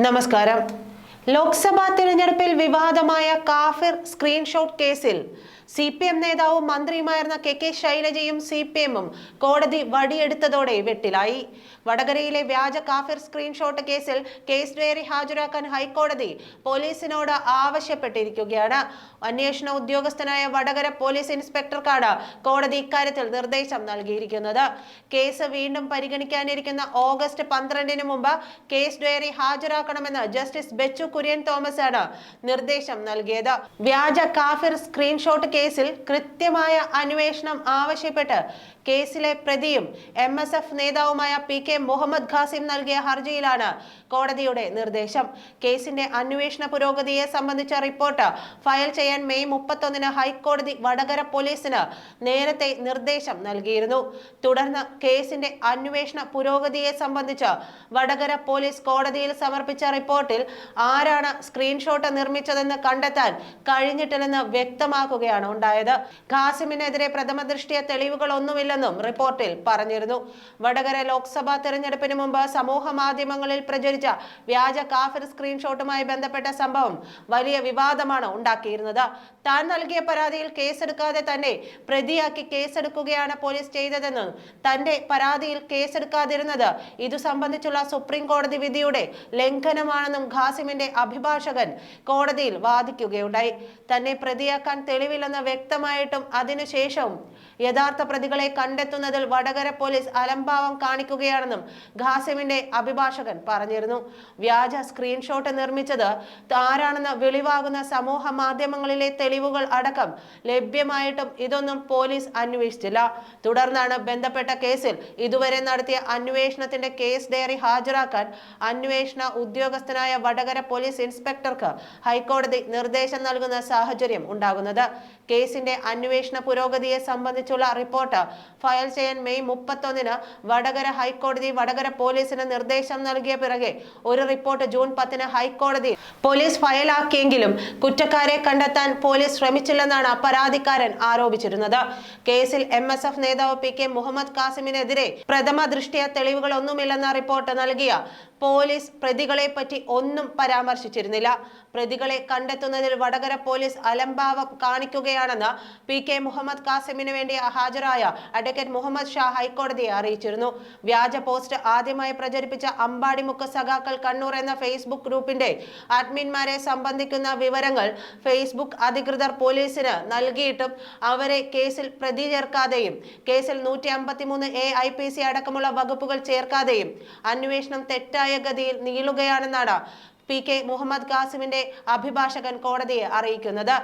നമസ്കാരം. ലോക്സഭാ തിരഞ്ഞെടുപ്പിൽ വിവാദമായ കാഫിർ സ്ക്രീൻഷോട്ട് കേസിൽ സി പി എം നേതാവും മന്ത്രിയുമായിരുന്ന കെ കെ ശൈലജയും സി പി എമ്മും കോടതി വടിയെടുത്തതോടെ വെട്ടിലായി. വടകരയിലെ വ്യാജ കാഫിർ സ്ക്രീൻഷോട്ട് കേസിൽ കേസ് ഡയറി ഹാജരാക്കാൻ ഹൈക്കോടതി പോലീസിനോട് ആവശ്യപ്പെട്ടിരിക്കുകയാണ്. അന്വേഷണ ഉദ്യോഗസ്ഥനായ വടകര പോലീസ് ഇൻസ്പെക്ടർക്കാണ് കോടതി ഇക്കാര്യത്തിൽ നിർദ്ദേശം നൽകിയിരിക്കുന്നത്. കേസ് വീണ്ടും പരിഗണിക്കാനിരിക്കുന്ന ഓഗസ്റ്റ് പന്ത്രണ്ടിന് മുമ്പ് കേസ് ഡയറി ഹാജരാക്കണമെന്ന് ജസ്റ്റിസ് ബെച്ചു കുര്യൻ തോമസ് ആണ് നിർദ്ദേശം നൽകിയത്. വ്യാജ കാഫിർ സ്ക്രീൻഷോട്ട് കേസിൽ കൃത്യമായ അന്വേഷണം ആവശ്യപ്പെട്ട് കേസിലെ പ്രതിയും എം എസ് എഫ് നേതാവുമായ പി കെ മുഹമ്മദ് ഖാസിം നൽകിയ ഹർജിയിലാണ് കോടതിയുടെ നിർദ്ദേശം. കേസിന്റെ അന്വേഷണ പുരോഗതിയെ സംബന്ധിച്ച റിപ്പോർട്ട് ഫയൽ ചെയ്യാൻ മെയ് മുപ്പത്തൊന്നിന് ഹൈക്കോടതി വടകര പോലീസിന് നേരത്തെ നിർദ്ദേശം നൽകിയിരുന്നു. തുടർന്ന് കേസിന്റെ അന്വേഷണ പുരോഗതിയെ സംബന്ധിച്ച് വടകര പോലീസ് കോടതിയിൽ സമർപ്പിച്ച റിപ്പോർട്ടിൽ ആരാണ് സ്ക്രീൻഷോട്ട് നിർമ്മിച്ചതെന്ന് കണ്ടെത്താൻ കഴിഞ്ഞിട്ടില്ലെന്ന് വ്യക്തമാക്കുകയാണ് ഉണ്ടായത്. ഖാസിമിനെതിരെ പ്രഥമ ദൃഷ്ടിയ തെളിവുകളൊന്നുമില്ലെന്നും റിപ്പോർട്ടിൽ പറഞ്ഞിരുന്നു. വടകര ലോക്സഭാ തെരഞ്ഞെടുപ്പിന് മുമ്പ് സമൂഹ മാധ്യമങ്ങളിൽ പ്രചരിച്ച വ്യാജ കാഫിർ സ്ക്രീൻഷോട്ടുമായി ബന്ധപ്പെട്ട സംഭവം വലിയ വിവാദമാണ് ഉണ്ടാക്കിയിരുന്നത്. താൻ നൽകിയ പരാതിയിൽ കേസെടുക്കാതെ തന്നെ പ്രതിയാക്കി കേസെടുക്കുകയാണ് പോലീസ് ചെയ്തതെന്ന് തന്റെ പരാതിയിൽ കേസെടുക്കാതിരുന്നത് ഇതു സംബന്ധിച്ചുള്ള സുപ്രീം കോടതി വിധിയുടെ ലംഘനമാണെന്നും ഖാസിമിന്റെ അഭിഭാഷകൻ കോടതിയിൽ വാദിക്കുകയുണ്ടായി. തന്നെ പ്രതിയാക്കാൻ തെളിവില്ലെന്ന് വ്യക്തമായിട്ടും അതിനുശേഷവും യഥാർത്ഥ പ്രതികളെ കണ്ടെത്തുന്നതിൽ വടകര പോലീസ് അലംഭാവം കാണിക്കുകയാണെന്നും ഖാസിമിന്റെ അഭിഭാഷകൻ പറഞ്ഞിരുന്നു. വ്യാജ സ്ക്രീൻഷോട്ട് നിർമ്മിച്ചത് ആരാണെന്ന് വെളിവാകുന്ന സമൂഹ മാധ്യമങ്ങളിലെ തെളിവുകൾ അടക്കം ലഭ്യമായിട്ടും ഇതൊന്നും പോലീസ് അന്വേഷിച്ചില്ല. തുടർന്നാണ് ബന്ധപ്പെട്ട കേസിൽ ഇതുവരെ നടത്തിയ അന്വേഷണത്തിന്റെ കേസ് ഡയറി ഹാജരാക്കാൻ അന്വേഷണ ഉദ്യോഗസ്ഥനായ വടകര പോലീസ് ഇൻസ്പെക്ടർക്ക് ഹൈക്കോടതി നിർദ്ദേശം നൽകുന്ന സാഹചര്യം ഉണ്ടാകുന്നത്. കേസിന്റെ അന്വേഷണ പുരോഗതിയെ സംബന്ധിച്ചുള്ള റിപ്പോർട്ട് ഫയൽ ചെയ്യാൻ മെയ് മുപ്പത്തൊന്നിന് വടകര ഹൈക്കോടതി വടകര പോലീസിന് നിർദ്ദേശം നൽകിയ പിറകെ ഒരു റിപ്പോർട്ട് ജൂൺ പത്തിന് ഹൈക്കോടതി പോലീസ് ഫയലാക്കിയെങ്കിലും കുറ്റക്കാരെ കണ്ടെത്താൻ പോലീസ് ശ്രമിച്ചില്ലെന്നാണ് പരാതിക്കാരൻ ആരോപിച്ചിരുന്നത്. കേസിൽ എം എസ് എഫ് നേതാവ് പി കെ മുഹമ്മദ് കാസിമിനെതിരെ പ്രഥമ ദൃഷ്ടിയ തെളിവുകളൊന്നുമില്ലെന്ന റിപ്പോർട്ട് നൽകിയ പോലീസ് പ്രതികളെ പറ്റി ഒന്നും പരാമർശിച്ചിരുന്നില്ല. പ്രതികളെ കണ്ടെത്തുന്നതിൽ വടകര പോലീസ് അലംഭാവം കാണിക്കുകയാണെന്ന് പി കെ മുഹമ്മദ് കാസിമിന് വേണ്ടി ഹാജരായ അഡ്വക്കേറ്റ് മുഹമ്മദ് ഷാ ഹൈക്കോടതിയെ അറിയിച്ചിരുന്നു. വ്യാജ പോസ്റ്റ് ആദ്യമായി പ്രചരിപ്പിച്ച അമ്പാടിമുക്ക് സഖാക്കൾ കണ്ണൂർ എന്ന ഫേസ്ബുക്ക് ഗ്രൂപ്പിന്റെ അഡ്മിൻമാരെ സംബന്ധിക്കുന്ന വിവരങ്ങൾ ഫേസ്ബുക്ക് അധികൃതർ പോലീസിന് നൽകിയിട്ടും അവരെ കേസിൽ പ്രതി ചേർക്കാതെയും കേസിൽ നൂറ്റി അമ്പത്തിമൂന്ന് എ ഐ പി സി അടക്കമുള്ള വകുപ്പുകൾ ചേർക്കാതെയും അന്വേഷണം തെറ്റായ ഗതിയിൽ നീളുകയാണെന്നാണ് പി കെ മുഹമ്മദ് ഖാസിമിന്റെ അഭിഭാഷകൻ കോടതിയെ അറിയിക്കുന്നത്.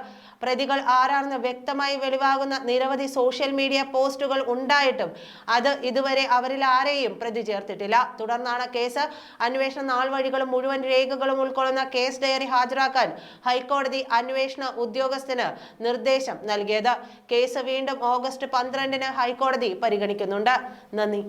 പ്രതികൾ ആരാണെന്ന് വ്യക്തമായി വെളിവാകുന്ന നിരവധി സോഷ്യൽ മീഡിയ പോസ്റ്റുകൾ ഉണ്ടായിട്ടും അത് ഇതുവരെ അവരിൽ ആരെയും പ്രതി ചേർത്തിട്ടില്ല. തുടർന്നാണ് കേസ് അന്വേഷണ നാൾ വഴികളും മുഴുവൻ രേഖകളും ഉൾക്കൊള്ളുന്ന കേസ് ഡയറി ഹാജരാക്കാൻ ഹൈക്കോടതി അന്വേഷണ ഉദ്യോഗസ്ഥന് നിർദ്ദേശം നൽകിയത്. കേസ് വീണ്ടും ഓഗസ്റ്റ് പന്ത്രണ്ടിന് ഹൈക്കോടതി പരിഗണിക്കുന്നുണ്ട്. നന്ദി.